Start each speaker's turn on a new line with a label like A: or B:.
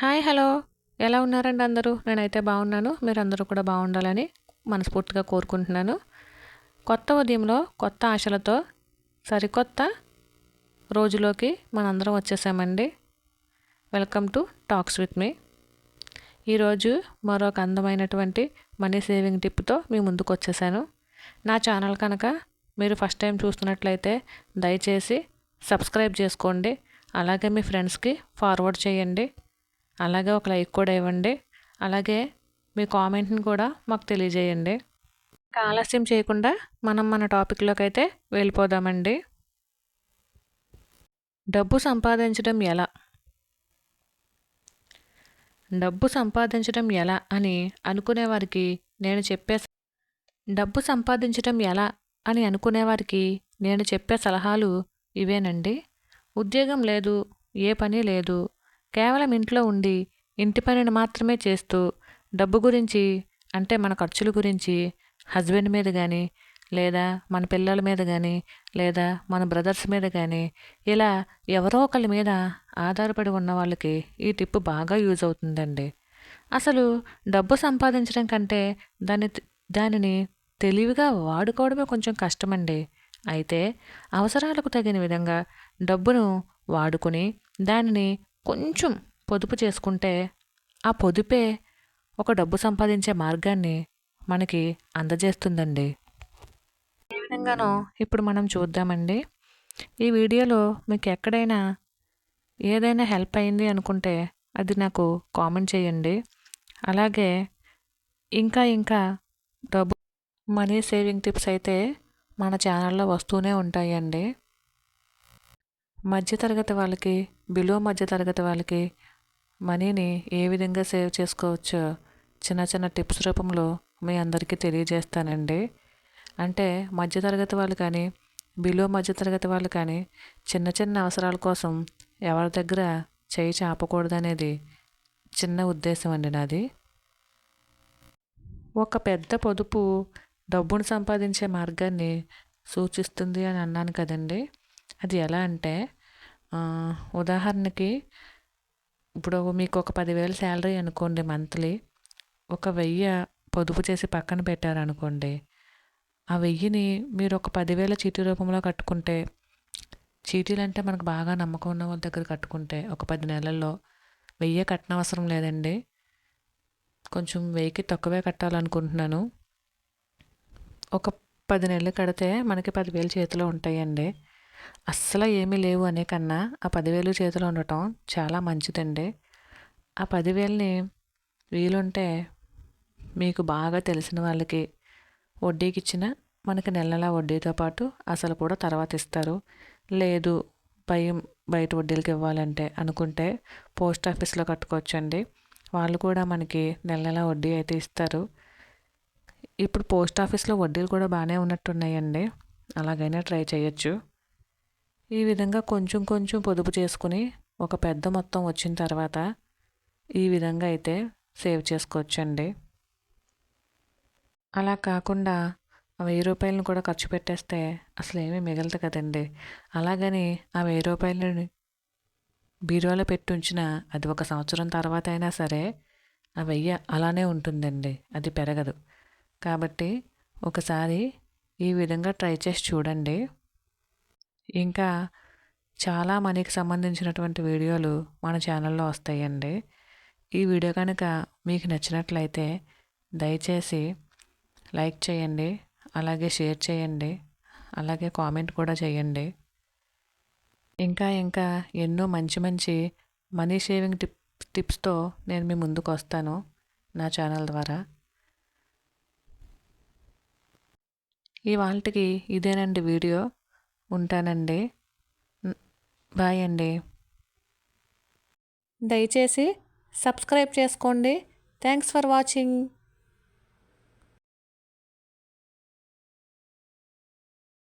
A: Hi hello. ఎలా ఉన్నారండి అందరూ? నేనైతే బాగున్నాను. మీరందరూ కూడా బాగుండాలని మనస్ఫూర్తిగా కోరుకుంటున్నాను. కొత్త ఉదయంలో కొత్త ఆశలతో సరికొత్త రోజులోకి మనందరం వచ్చేసామండి. Welcome to talks with me ఈరోజు మరొక అందమైనటువంటి మనీ సేవింగ్ టిప్తో మీ ముందుకు వచ్చేసాను నా ఛానల్ కనుక మీరు ఫస్ట్ టైం చూస్తున్నట్లయితే దయచేసి సబ్స్క్రైబ్ చేసుకోండి. అలాగే మీ ఫ్రెండ్స్కి ఫార్వర్డ్ చేయండి. అలాగే ఒక లైక్ కూడా ఇవ్వండి. అలాగే మీ కామెంట్ని కూడా మాకు తెలియజేయండి. ఆలస్యం చేయకుండా మనం మన టాపిక్లోకి అయితే వెళ్ళిపోదామండి. డబ్బు సంపాదించడం ఎలా? డబ్బు సంపాదించడం ఎలా అని అనుకునేవారికి నేను చెప్పే డబ్బు సంపాదించడం ఎలా అని అనుకునేవారికి నేను చెప్పే సలహాలు ఇవేనండి. ఉద్యోగం లేదు ఏ పని లేదు కేవలం ఇంట్లో ఉండి ఇంటి పనిని మాత్రమే చేస్తూ డబ్బు గురించి అంటే మన ఖర్చుల గురించి హస్బెండ్ మీద కానీ లేదా మన పిల్లల మీద కానీ లేదా మన బ్రదర్స్ మీద కానీ ఇలా ఎవరో ఒకళ్ళ మీద ఆధారపడి ఉన్న వాళ్ళకి ఈ టిప్ బాగా యూజ్ అవుతుందండి. అసలు డబ్బు సంపాదించడం కంటే దాన్ని దానిని తెలివిగా వాడుకోవడమే కొంచెం కష్టమండి. అయితే అవసరాలకు తగిన విధంగా డబ్బును వాడుకుని దానిని కొంచెం పొదుపు చేసుకుంటే ఆ పొదుపే ఒక డబ్బు సంపాదించే మార్గాన్ని మనకి అందజేస్తుందండి. ఏ విధంగానో ఇప్పుడు మనం చూద్దామండి. ఈ వీడియోలో మీకు ఎక్కడైనా ఏదైనా హెల్ప్ అయింది అనుకుంటే అది నాకు కామెంట్ చేయండి. అలాగే ఇంకా ఇంకా డబ్బు మనీ సేవింగ్ టిప్స్ అయితే మన ఛానల్లో వస్తూనే ఉంటాయండి. మధ్యతరగతి వాళ్ళకి బిలో మధ్యతరగతి వాళ్ళకి మనీని ఏ విధంగా సేవ్ చేసుకోవచ్చో చిన్న చిన్న టిప్స్ రూపంలో మీ అందరికీ తెలియజేస్తానండి. అంటే మధ్యతరగతి వాళ్ళు కానీ బిలో మధ్యతరగతి వాళ్ళు కానీ చిన్న చిన్న అవసరాల కోసం ఎవరి దగ్గర చేయి చాపకూడదనేది చిన్న ఉద్దేశం అండి నాది. ఒక పెద్ద పొదుపు డబ్బును సంపాదించే మార్గాన్ని సూచిస్తుంది అని అన్నాను కదండి. అది ఎలా అంటే ఉదాహరణకి ఇప్పుడు మీకు ఒక పదివేలు శాలరీ అనుకోండి మంత్లీ ఒక వెయ్యి పొదుపు చేసి పక్కన పెట్టారనుకోండి ఆ వెయ్యిని మీరు ఒక పదివేల చీటీ రూపంలో కట్టుకుంటే చీటీలు అంటే మనకు బాగా నమ్మకం ఉన్న వాళ్ళ దగ్గర కట్టుకుంటే ఒక పది నెలల్లో వెయ్యి కట్టనవసరం లేదండి. కొంచెం వెయ్యికి తక్కువే కట్టాలనుకుంటున్నాను. ఒక పది నెలలు కడితే మనకి పదివేలు చేతిలో ఉంటాయండి. అస్సలు ఏమీ లేవు అనే కన్నా ఆ పదివేలు చేతిలో ఉండటం చాలా మంచిదండి. ఆ పదివేలని వీలుంటే మీకు బాగా తెలిసిన వాళ్ళకి వడ్డీకి ఇచ్చిన మనకి నెల నెల వడ్డీతో పాటు అసలు కూడా తర్వాత ఇస్తారు. లేదు భయం బయట వడ్డీలకి ఇవ్వాలంటే అనుకుంటే పోస్ట్ ఆఫీస్లో కట్టుకోవచ్చండి. వాళ్ళు కూడా మనకి నెల నెల వడ్డీ అయితే ఇస్తారు. ఇప్పుడు పోస్ట్ ఆఫీస్లో వడ్డీలు కూడా బాగానే ఉన్నట్టున్నాయండి. అలాగైనా ట్రై చేయొచ్చు. ఈ విధంగా కొంచెం కొంచెం పొదుపు చేసుకుని ఒక పెద్ద మొత్తం వచ్చిన తర్వాత ఈ విధంగా అయితే సేవ్ చేసుకోవచ్చండి. అలా కాకుండా వెయ్యి రూపాయలను కూడా ఖర్చు పెట్టేస్తే అసలు ఏమీ మిగలదు కదండి. అలాగని ఆ వెయ్యి రూపాయలని బీరువాలో పెట్టి ఉంచిన అది ఒక సంవత్సరం తర్వాత అయినా సరే ఆ వెయ్యి అలానే ఉంటుందండి. అది పెరగదు. కాబట్టి ఒకసారి ఈ విధంగా ట్రై చేసి చూడండి. ఇంకా చాలా మనీకి సంబంధించినటువంటి వీడియోలు మన ఛానల్లో వస్తాయండి. ఈ వీడియో కనుక మీకు నచ్చినట్లయితే దయచేసి లైక్ చేయండి అలాగే షేర్ చేయండి అలాగే కామెంట్ కూడా చేయండి. ఇంకా ఇంకా ఎన్నో మంచి మంచి మనీ షేవింగ్ టిప్ టిప్స్తో నేను మీ ముందుకు వస్తాను నా ఛానల్ ద్వారా. ఇవాళకి ఇదేనండి వీడియో. ఉంటానండి. బాయ్ అండి. దయచేసి సబ్స్క్రైబ్ చేసుకోండి. Thanks for watching.